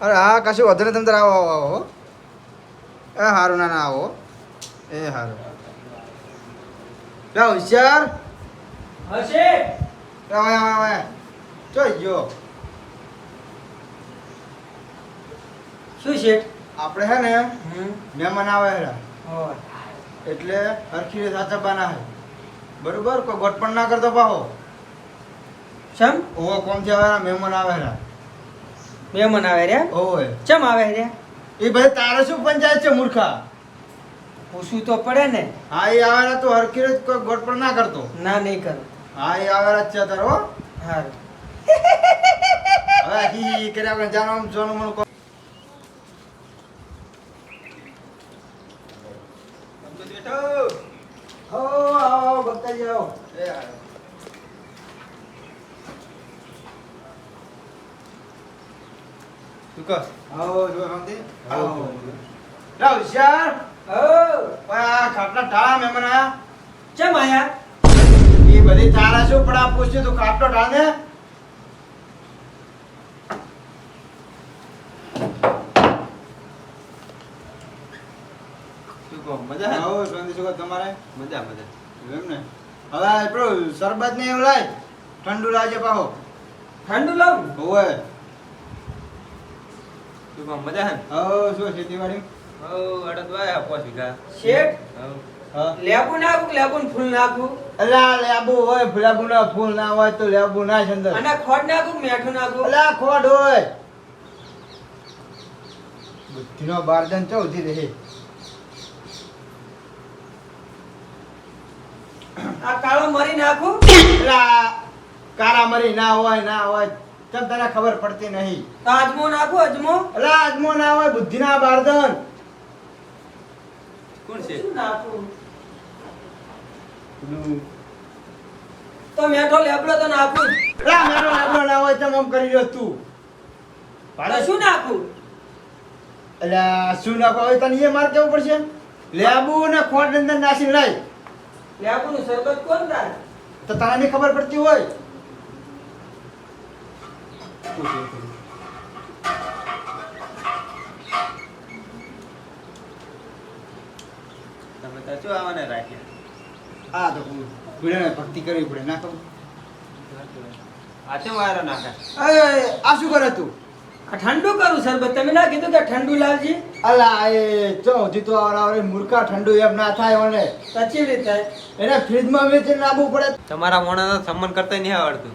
આવો અરે હા કશું વધુ નહીં તમે તાર આવો આવો આવો. એ સારું ના ના આવો. એ સારું લે હોશિયાર. હશે આવે આવે હવે ચોઈ ગયો શું છે આપણે હે ને હમ. મહેમાન આવે હેરા એટલે હરખી સાચવવાના હે. બરોબર? કોઈ ગોઠપણ ના કરતો પાહો. ચમ ઓવો કોમથી આવેલા મહેમાન આવેલા મહેમાન આવે રહ્યા? ઓય. ચમ આવે રહ્યા? એ ભાઈ તારે શું પંચાયત છે મૂર્ખા? પૂછવું તો પડે ને. હા એ આવેલા તો હરખી કોઈ કોઈ ગોઠપણ ના કરતો. ના નહીં કરો હા એ આવેલા જ છે તારો હો. હવે હી કર્યા વગર જાનો આમ જોનું મનું કો- હો, આવો, આવો, ભક્તાજી આવો. એ ખાટલા. આયા એ બધી શું પણ આ પૂછ્યું તું ખાટલો ને શું કહો? મજા આવો, શું તમારે મજા મજા એમ ને હવે પેલું શરબત ને એવું લાય ઠંડુ લાવજે પાહો ઠંડુ લાવું હોવે શું નો મજા હે? હો શું ખેતીવાડી હઉ, અડદ વાયા પાંચ વીઘા. શેઠ? લેબુ નાખું લેબુ ફૂલ નાખું? અલા લેબુ હોય ફૂલાબુ ના ફૂલ ના હોય તો લેબુ ના છે અંદર. અને ખોટ નાખું મેઠું નાખું? અલા ખોડ હોય. બુદ્ધિનો બારદન ચૌથી રહે? આ કાળો મરી નાખું? અલા કાળા મરી ના હોય ના હોય. ચમ તને ખબર પડતી નહીં. આજમો નાખો અજમો. અલા આજમો ના હોય બુદ્ધિના બારદન કોણ છે? તો મેઠો લેબડો તો નાખું અલા મેઠો લેબડો ના હોય ચમ આમ કરી રહ્યો તું. પાડે. શું નાખું? અલા શું નાખો? હવે તને એ માર કેવું પડશે? લેબુ ને ખોટ અંદર નાસી લઈ લેબુ નું શરબત કોણ થાય તો તને ખબર પડતી હોય. તમે તો શું આવવાને રાખ્યા. આ તો ભીડે ભક્તિ કરવી પડે ના કહું? આ શું વાયરો નાખે આ શું કરે તું? આ ઠંડુ કરું શરબત તમે ના કીધું કે ઠંડુ લાવજી? અલા એ ચો હજી તો આવડે મૂર્ખા ઠંડુ એમ ના થાય ઓને. સચી રીતે. એને ફ્રીજમાં વેચીને નાખવું પડે. તમારા મોણાનો સન્માન કરતા નહીં આવડતું.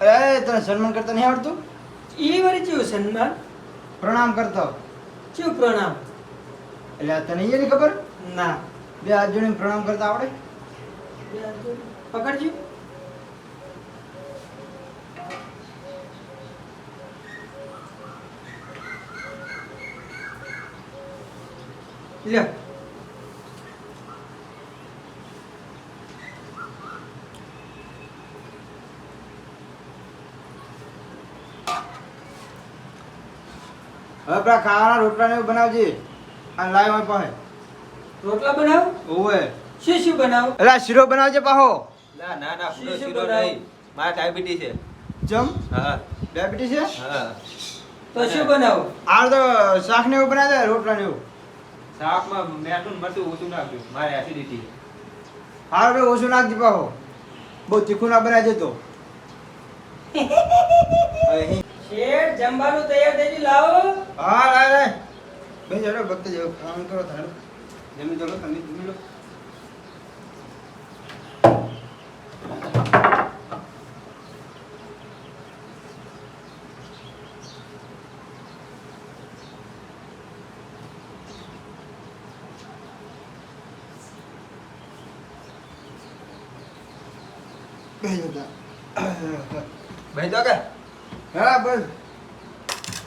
અરે તને સન્માન કરતા નહીં આવડતું? એ વળી ચેવું સન્માન? પ્રણામ કરતો. ચેવું પ્રણામ? એટલે તને એ નહીં ખબર? ના. બે હાથ જોડીને પ્રણામ કરતા આવડે? પકડજો. લ્યો. હવે પેલા ખાવાના રોટલા ને એવું બનાવજે. અને લાવ મારી પાસે રોટલા બનાવ? ઓવે. શું શું બનાવ? અલા શીરો બનાવજે પાહો. ના ના ના પૂરો શું શીરો નહીં. મારે ડાયાબિટીસ છે. જમ હા. ડાયાબિટીસ છે? હા. તો શું બનાવ? આ તો શાક ને એવું બનાવે રોટલા ને એવું. શાકમાં મેઠું મરતું ઓછું નાખ્યું મારે એસિડિટી હાર ભાઈ ઓછું નાખજે પાહો. બહુ તીખું ના બનાવજે તો. અહીં. શેઠ, જમવાનું તૈયાર થઈ લાવો. હા, લાય લાય. બે જડો ભક્ત જેવું ખાવાનું કરો તારું જમી ચલો તમે જમી લો. ભાઈ તો કે? હા બસ.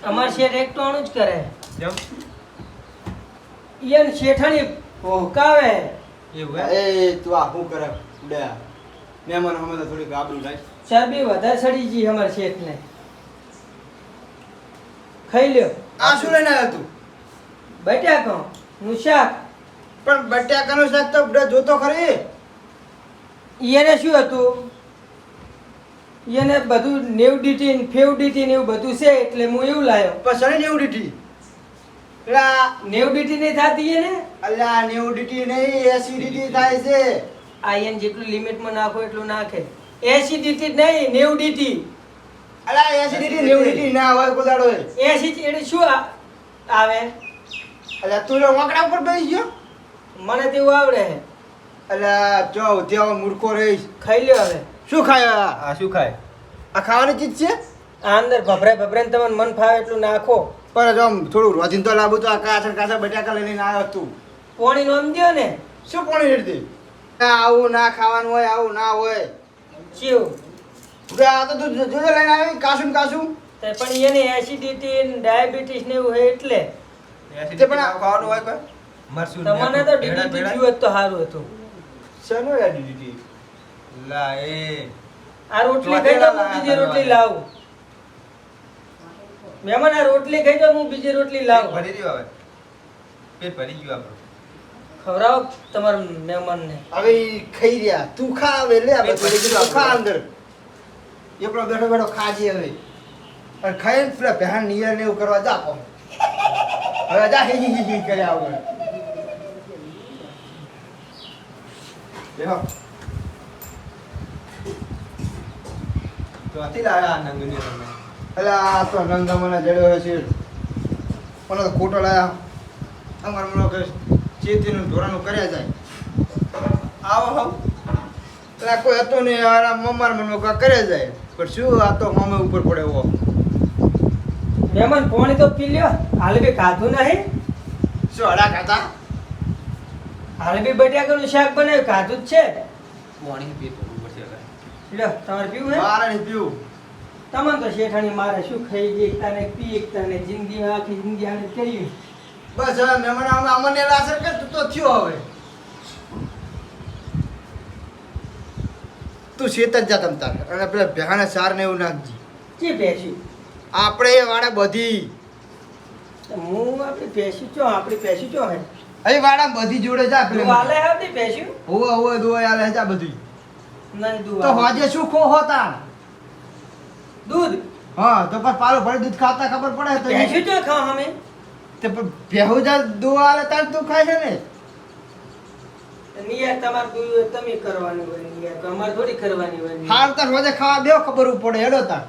અમાર શેઠ એક ટોણું જ કરે. જેમ ઈયન શેઠાણી ભોકાવે. એવું એ તું આ શું કરે? બે મહેમાન અમે તો થોડીક આબરૂ રાખ ચરબી વધારે સડી ગઈ અમાર શેઠને. ખાઈ લ્યો. આ શું લઈને આવ્યો તું? બટાકો નું શાક. પણ બટાકાનું શાક તો બધા જોતો ખરી. ઈયને શું હતું? એને બધું નેવ ડીટી ને ફેવ ડીટી ને એવું બધું છે એટલે હું એવું લાયો. પણ સની નેવું ડીટી? પેલા નેવ ડીટી નહીં થતી એને? અલ્યા નેવું ડીટી નહીં એસી ડીટી થાય છે. આ એને જેટલું લિમિટમાં નાખો એટલું નાખે. એસી ડીટી નહીં નેવ ડીટી. અલ્યા એસી ડીટી નેવું ડીટી ના હોય કોદાડો એસી એટલે શું આવે? અલ્યા તું વાંકડા ઉપર બેસી ગયો? મને તેવું આવડે. અલ્યા જો ત્યાં મૂર્ખો રહીશ. ખાઈ લ્યો હવે. શું ખાય? આ શું ખાય? આ ખાવાની ચીજ છે? આ અંદર ભભરાય ભભરાઈને તમને મન ફાવે એટલું નાખો. પણ જો આમ થોડું રોજીન તો લાવું તો આ કાચા કાચા બટાકા લઈને આવ્યો તું પોણી નોમ દો ને. શું પોણી રેડતી? આવું ના ખાવાનું હોય આવું ના હોય. ચીવ આ તો તું જોજો લઈને આવી કાશું ને કાશું પણ એને એસિડિટી ડાયાબિટીસ ને એવું હોય એટલે. તે પણ ખાવાનું હોય કોઈ? મરસું તમને તો ડીડીટી થયું તો સારું હતું. શેનો યાર દીદી લા આ રોટલી ખાઈ તો હું બીજી રોટલી લાવ. મહેમાન આ રોટલી ખાઈ તો હું બીજી રોટલી લાવ. ભરી રહ્યું હવે. પેટ ભરી ગયું આપણું. ખવરાવ તમાર મહેમાન ને હવે ખાઈ રહ્યા. તું ખા હવે લે આ બધું. લઈ તું ખા અંદર. એકલો બેઠો બેઠો ખાજે હવે. અને ખાઈને પેલા બહેન નિયર ને એવું કરવા જા પો હવે જા હી હી હી કર્યા વગર બેહો. ચોથી લાયા નંગની તમે એટલે આ તો નંદા મને જડ્યો છે. મને તો ખોટો લાયા. અમારે મને કે ચેતીનું ધોરાનું કર્યા જાય. આવો હવ એટલે કોઈ હતો નહીં. યાર આ મમ્માર મને કર્યા જાય. પણ શું આ તો મામા ઉપર પડે એવો મહેમાન પાણી તો પી લ્યો. હાલ બી ખાધું નહીં. શું હડા ખાતા હાલ બી બટાકાનું શાક બનાવ્યું. ખાધું જ છે. પડશે હવે લ્યો તમારે પીવું હે? મારે નહીં પીવું. તમને તો શેઠાણી મારે શું ખાઈ ગઈ તને પી એકતા ને જિંદગી આખી જિંદગી આને કરી બસ હવે મહેમાન અમને લાસર કે તું તો થયો હવે. તું શેત જ જા તમ તાર. અને પેલા ભેહાને સાર ને એવું નાખજી. કે ભેસી? આપણે એ વાળા બધી. હું આપણી પેશી ચો આપણી પેશી ચો હે? અહીં વાળા બધી જોડે જા પેલે હાલે આવતી પેશી હોવે હોવે દુઆ આલે જા બધી. તો હોજે શું ખો હોતા દૂધ? હા તો પણ પાલો ભરે દૂધ ખાતા ખબર પડે તો ચો ખાવ અમે? તે પણ ભેહું જા દુઆ આલે તાર તું ખાય છે ને? નિયાર તમારે દૂધ તમે કરવાની હોય નિયાર અમારે થોડી કરવાની હોય હાલ તાર રોજે ખાવા બેહો ખબર પડે હેડો તાર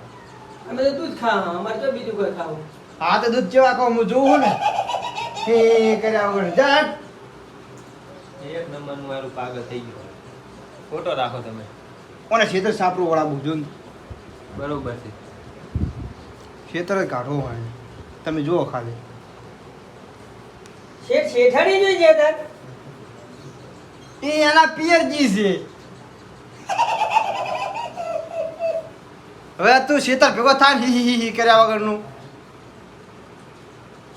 અમે તો દૂધ ખાવા અમારે તો બીજું કોઈ ખાવું. હા તો દૂધ જેવા કહું હું જોઉં ને. એ કર્યા વગર. જા. એક નંબરનું મારું પાગલ થઈ ગયું. ફોટો રાખો તમે. કોને ખેતર સાપરો વાળા બુજો બરોબર છે. ખેતર જ કાઢો હોય. તમે જુઓ ખાલી. શેઠ શેઠાણી જોઈ જતા એ એના પિયરજી છે. હવે તું શેતર ભેગો થાય હી હી હી કર્યા વગરનું.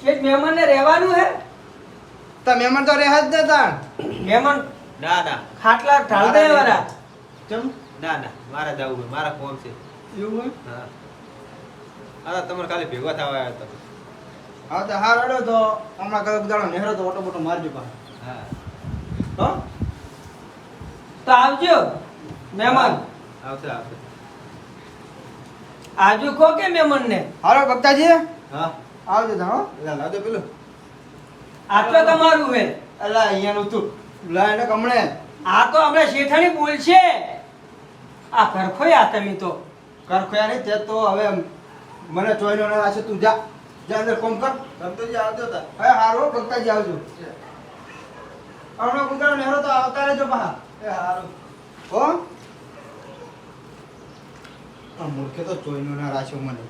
શેઠ મહેમાનને રહેવાનું હે? તો મહેમાન તો રહે જ ને તાણ. મહેમાન ના ના. ખાટલા ઢાળ દે વાળા ચમ ના ના. મારે જવું હોય. મારા કોમ છે? એવું હોય? હા. અરે તમારે ખાલી ભેગા થવા આવ્યા હતો. હા તો હાર અડો તો હમણાં કયો દાડો નેહરો તો ઓટો બોટો મારજો પા હા. તો તો આવજો મહેમાન. આવશે આવશે. આજુ કો કે મહેમાનને? હાલો ભક્તાજી હા. આવજો તો હા. લાવજો પેલું. આટલો તમારું હે. અલા અહીંયાનું તું. લાઈને કમણે આ તો આપણે શેઠાણી બોલશે આ ઘરખોયા તમે તો. કરખોયા નહીં તે તો હવે મને ચોઈનો ના છે તું જા. જા અંદર કોમ કર. સંતોષજી આવજો તા હવે હારો ભક્તાજી આવજો. હમણાં કુતરા નેહરો તો આવતા રહેજો પા એ હારો. હો? આ મૂર્ખે તો ચોઈનો ના રાખ્યો મને.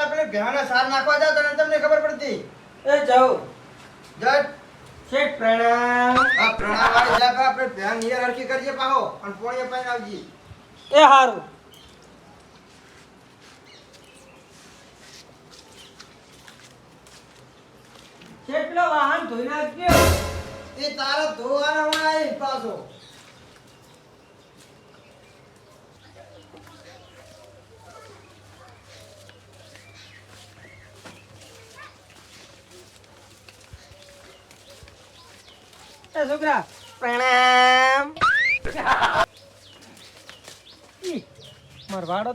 આપણે ભેહાને સાર નાખવા જાવ તો તમને ખબર પડતી? એ જાઓ. જટ શેઠ પ્રણામ. આ પ્રણામ વાળી જાગ આપણે ધ્યાન નિયર હરખી કરજે પાહો અને પોણીએ પાઈ આવજી એ હારું. પેલો વાહન ધોઈ નાખ્યો? એ તારા ધોવાના હમણાં પાછો. એ છોકરા પ્રણામ. મારો વાડો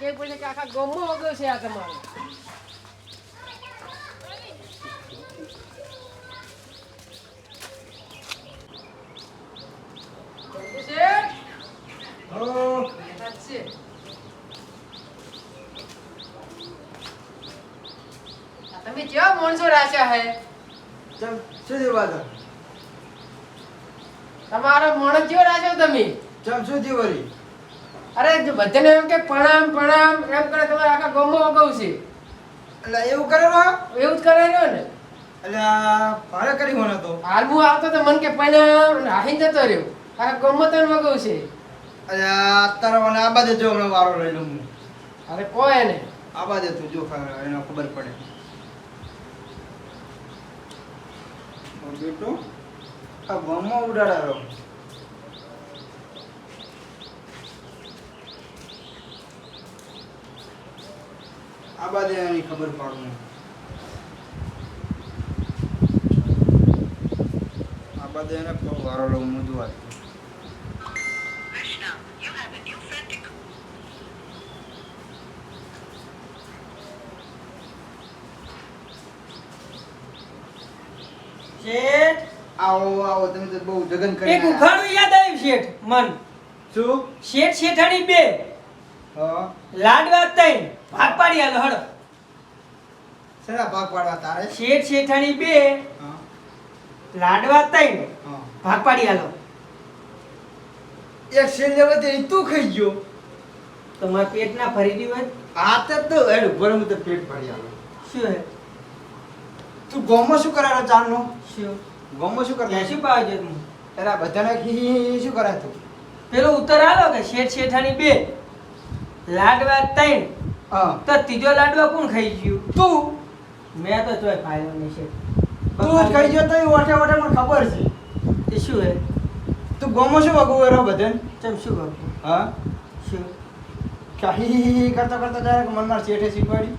કહે પડે કે આખા ગમો વગર છે આ તમારો ગમતું શેઠ? બેઠા જ છે. આ તમે કેવા માણસો રાખ્યા હે? ચમ શું થયું વાદળ તમારો માણસ કેવો રાખ્યો તમે? ચમ શું વળી અરે બધાને એમ કે પ્રણામ પ્રણામ એમ કરે તમારે આખા ગામમાં અગાઉ છે. એટલે એવું કરે એવું જ કરે ને? એટલે આ ભારે કરી મને તો. હાલ હું આવતો તો મન કે પ્રણામ અને જતો રહ્યો. આખા ગામમાં તને વગાઉ છે. અરે અત્યારે મને આ બાજુ જો હમણાં વારો લઈ લઉં અરે કોઈ એને આ બાજુ તું જો ખબર એને ખબર પડે. બેટો, આ ગામમાં ઉડાડાયો. આ બાજુ એની ખબર પાડું આ બાદ એને વારો લઉં હું જોવા શેઠ આવો આવો તમે તો બહુ જગન કરી એક ઉખાડું યાદ આવ્યું શેઠ મન. શું? શેઠ શેઠાણી બે. હા. લાડવા તઈ ભાગ પાડી આલો હળો. સરા ભાગ પાડવા તારે? શેઠ શેઠાણી બે. હા. લાડવા તઈ ભાગ પાડી આલો. એક શેર લેવા તે તું ખાઈ ગયો. તમારા પેટ ના ભરી દી હોય આ તો તો હેડ ભરમ તો પેટ ભરી આલો. શું હે તું ગોમો શું કરાયો ચાલનો શું? ગોમો શું કરે? શું પાવ છે તું? એલા બધાને શું કરે તું? પેલો ઉત્તર આલો કે શેઠ શેઠાણી બે લાડવા ત્રણ. તો ત્રીજો લાડવા કોણ ખાઈ ગયું? તું? મેં તો ચોય ફાયદો નહીં શેઠ. તું જ ખાઈ ગયો તો એ ઓઠે ઓઠે મને ખબર છે. તે શું હે? તું ગોમો શું વગું એરો બધાને? ચમ શું બાપુ હા? શું? કાહી કરતા કરતા જાય મનમાં શેઠે શીખવાડી.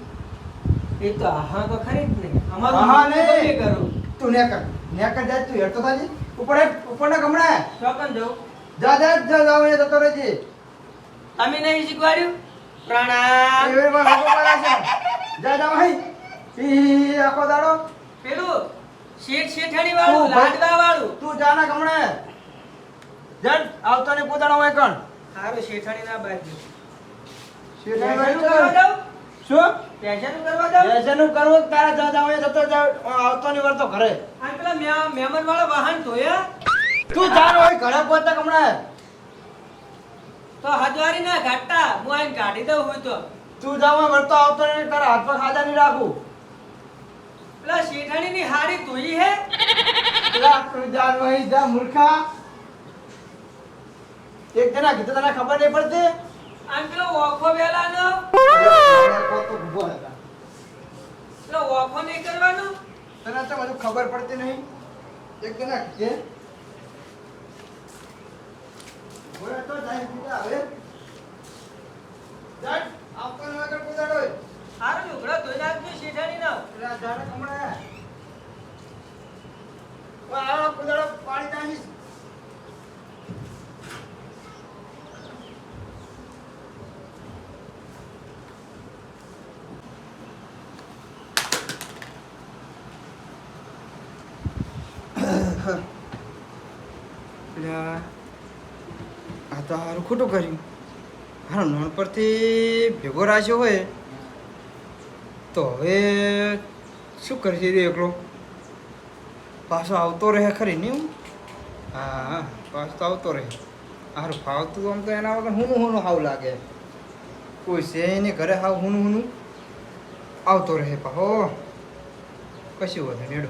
એ તો આહા તો ખરી જ ને. અમારું આહા ને. કરું તું ને કર ને કર જાય તું હેડતો થાજી. ઉપર ઉપર ના ગમણા ચોકન જવું જા જા જા જાવ એ જતો રહેજે તમે નહીં શીખવાડ્યું પ્રણામ. એવે પણ હગો મારા છે. જા જા ભાઈ ઈ આખો દાડો. પેલું શેઠ શેઠાણી વાળું લાડવા વાળું તું જા ના ગમણે જડ આવતો ને પોતાનો હોય કણ સારું શેઠાણી ના બાજુ શેઠાણી વાળું શું? પેશાનું કરવા દઉં બેસેનું કરવું કે જા જાવ જતો જાવ આવતો ની વળતો ઘરે. આ પેલા મહેમાન વાળા વાહન ધોયા? તું જાનો હોય ઘરે પહોંચતા ગમણે તો હજવારી ના ઘાટા હું આઈને કાઢી દઉં હોય તો. તું જાવ વળતો આવતો ને તારા હાથ પર ખાધા નહીં રાખું. પેલા શેઠાણી ની હાડી ધોઈ હે? પેલા જાર હોય જા મૂર્ખા. એક જણા કીધું તને ખબર નહીં પડતી? આમ પેલો ઓખો હતા. પેલો ઓખો નહીં કરવાનો? તને તો બધું ખબર પડતી નહીં. એક કે બોલે તો જાય કીધા હવે જાય આવતો ને આગળ કુદાડો હારું લુગડો ધોઈ નાખજો શેઠાણી નો. પેલા જાણે કમળે ઓ આવો પોતાડો પાણી નાખીશ પેલા આ તો સારું ખોટું કર્યું. હારો નાનપણથી ભેગો રાખ્યો હોય, તો હવે શું કરશે રે એકલો? પાછો આવતો રહે ખરી નહીં એવું? હા હા, પાછો તો આવતો રહે. હારું, ફાવતું આમ તો એના વગર હુનું હુનું હાવ લાગે. કોઈ છે એને ઘરે હાવ હુનું હુનું. આવતો રહે પાહો કશું વધે નેડો